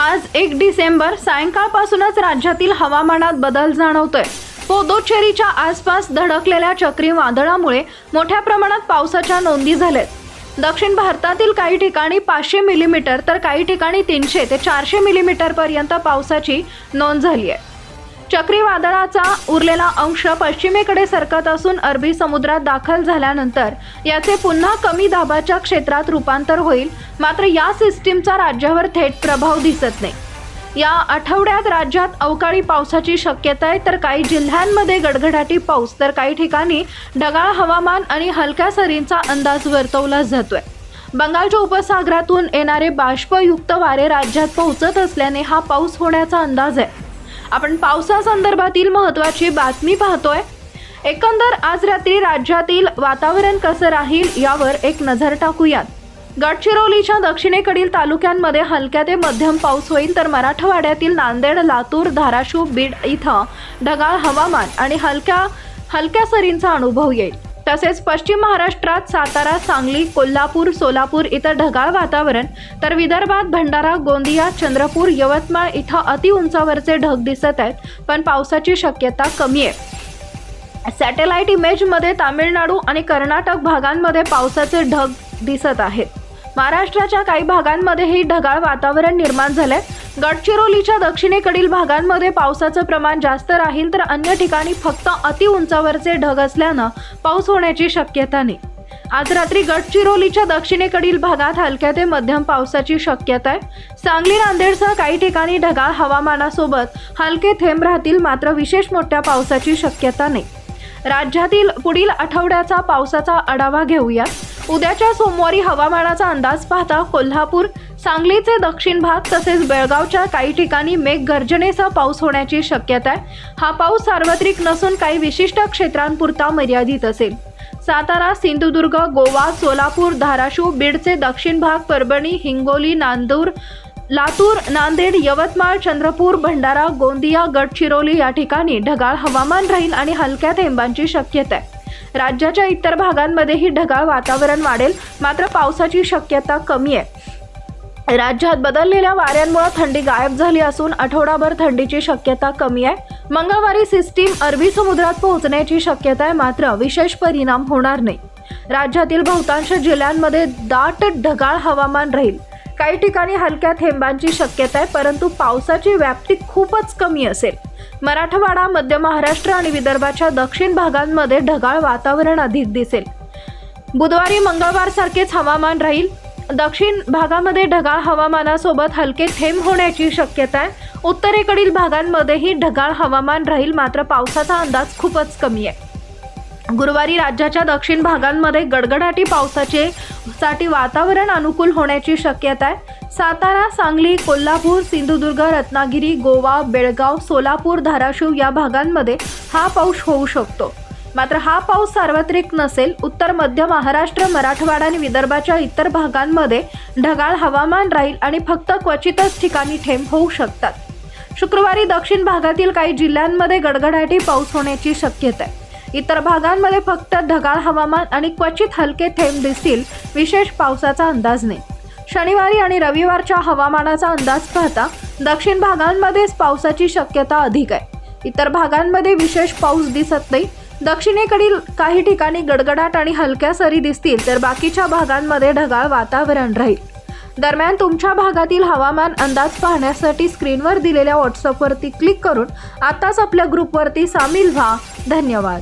आज एक डिसेंबर सायंकाळपासूनच राज्यातील हवामानात बदल जाणवतोय. पोदोचेरीच्या आसपास धडकलेल्या चक्री वादळामुळे मोठ्या प्रमाणात पावसाच्या नोंदी झाल्यात. दक्षिण भारतातील काही ठिकाणी पाचशे मिलीमीटर तर काही ठिकाणी तीनशे ते चारशे मिलीमीटर पर्यंत पावसाची नोंद झाली आहे. चक्रीवादळाचा उरलेला अंश पश्चिमेकडे सरकत असून अरबी समुद्रात दाखल झाल्यानंतर याचे पुन्हा कमी दाबाच्या क्षेत्रात रूपांतर होईल. मात्र या सिस्टीमचा राज्यावर थेट प्रभाव दिसत नाही. या आठवड्यात राज्यात अवकाळी पावसाची शक्यता आहे तर काही जिल्ह्यांमध्ये गडगडाटी पाऊस तर काही ठिकाणी ढगाळ हवामान आणि हलक्या सरींचा अंदाज वर्तवला जातोय. बंगालच्या उपसागरातून येणारे बाष्पयुक्त वारे राज्यात पोहोचत असल्याने हा पाऊस होण्याचा अंदाज आहे. आपण पावसासंदर्भातील महत्त्वाची बातमी पाहतोय. एकंदर आज रात्री राज्यातील वातावरण कसं राहील यावर एक नजर टाकूयात. गडचिरोलीच्या दक्षिणेकडील तालुक्यांमध्ये हलक्या ते मध्यम पाऊस होईल तर मराठवाड्यातील नांदेड लातूर धाराशिव बीड इथं ढगाळ हवामान आणि हलक्या हलक्या सरींचा अनुभव येईल. तसेच पश्चिम महाराष्ट्रात सातारा सांगली कोल्हापूर सोलापूर इथं ढगाळ वातावरण. तर विदर्भात भंडारा गोंदिया चंद्रपूर यवतमाळ इथं अतिउंचावरचे ढग दिसत आहेत पण पावसाची शक्यता कमी आहे. सॅटेलाइट इमेजमध्ये तामिळनाडू आणि कर्नाटक भागांमध्ये पावसाचे ढग दिसत आहेत. महाराष्ट्राच्या काही भागांमध्येही ढगाळ वातावरण निर्माण झालंय. गडचिरोलीच्या दक्षिणेकडील भागांमध्ये पावसाचं प्रमाण जास्त राहील तर अन्य ठिकाणी फक्त अतिउंचावरचे ढग असल्यानं पाऊस होण्याची शक्यता नाही. आज रात्री गडचिरोलीच्या दक्षिणेकडील भागात हलक्या ते मध्यम पावसाची शक्यता आहे. सांगली नांदेडसह काही ठिकाणी ढगाळ हवामानासोबत हलके थेंब राहतील मात्र विशेष मोठ्या पावसाची शक्यता नाही. राज्यातील पुढील आठवड्याचा पावसाचा आढावा घेऊया. उद्याच्या सोमवारी हवामानाचा अंदाज पाहता कोल्हापूर सांगलीचे दक्षिण भाग तसेच बेळगावच्या काही ठिकाणी मेघगर्जनेसह पाऊस होण्याची शक्यता आहे. हा पाऊस सार्वत्रिक नसून काही विशिष्ट क्षेत्रांपुरता मर्यादित असेल. सातारा सिंधुदुर्ग गोवा सोलापूर धाराशिव बीडचे दक्षिण भाग परभणी हिंगोली नांदूर लातूर नांदेड यवतमाळ चंद्रपूर भंडारा गोंदिया गडचिरोली या ठिकाणी ढगाळ हवामान राहील आणि हलक्या थेंबांची शक्यता आहे. राज्याच्या इतर भागांमध्येही ढगाळ वातावरण वाढेल. मात्र पावसाची शक्यता कमी आहे. राज्यात बदललेल्या वाऱ्यांमुळे थंडी गायब झाली असून आठवडाभर थंडीची शक्यता कमी आहे. मंगळवारी सिस्टीम अरबी समुद्रात पोहोचण्याची शक्यता आहे मात्र विशेष परिणाम होणार नाही. राज्यातील बहुतांश जिल्ह्यांमध्ये दाट ढगाळ हवामान राहील. काही ठिकाणी हलक्या थेंबांची शक्यता आहे परंतु पावसाची व्याप्ती खूपच कमी असेल. मराठवाडा मध्य महाराष्ट्र आणि विदर्भाच्या दक्षिण भागांमध्ये ढगाळ वातावरण अधिक दिसेल. बुधवारी मंगळवार सारखेच हवामान राहील. दक्षिण भागामध्ये ढगाळ हवामानासोबत हलके थेंब होण्याची शक्यता आहे. उत्तरेकडील भागांमध्येही ढगाळ हवामान राहील मात्र पावसाचा अंदाज खूपच कमी आहे. गुरुवारी राज्याच्या दक्षिण भागांमध्ये गडगडाटी पावसाचे साठी वातावरण अनुकूल होण्याची शक्यता आहे. सातारा सांगली कोल्हापूर सिंधुदुर्ग रत्नागिरी गोवा बेळगाव सोलापूर धाराशिव या भागांमध्ये हा पाऊस होऊ शकतो. मात्र हा पाऊस सार्वत्रिक नसेल उत्तर मध्य महाराष्ट्र मराठवाडा आणि विदर्भाच्या इतर भागांमध्ये ढगाळ हवामान राहील आणि फक्त क्वचितच ठिकाणी थेंब होऊ शकतात. शुक्रवारी दक्षिण भागातील काही जिल्ह्यांमध्ये गडगडाटी पाऊस होण्याची शक्यता आहे. इतर भागांमध्ये फक्त ढगाळ हवामान आणि क्वचित हलके थेंब दिसतील विशेष पावसाचा अंदाज नाही. शनिवारी आणि रविवारच्या हवामानाचा अंदाज पाहता दक्षिण भागांमध्येच पावसाची शक्यता अधिक आहे. इतर भागांमध्ये विशेष पाऊस दिसत नाही. दक्षिणेकडील काही ठिकाणी गडगडाट आणि हलक्या सरी दिसतील तर बाकीच्या भागांमध्ये ढगाळ वातावरण राहील. दरम्यान तुमच्या भागातील हवामान अंदाज पाहण्यासाठी स्क्रीनवर दिलेल्या व्हॉट्सअपवरती क्लिक करून आताच आपल्या ग्रुपवरती सामील व्हा. धन्यवाद.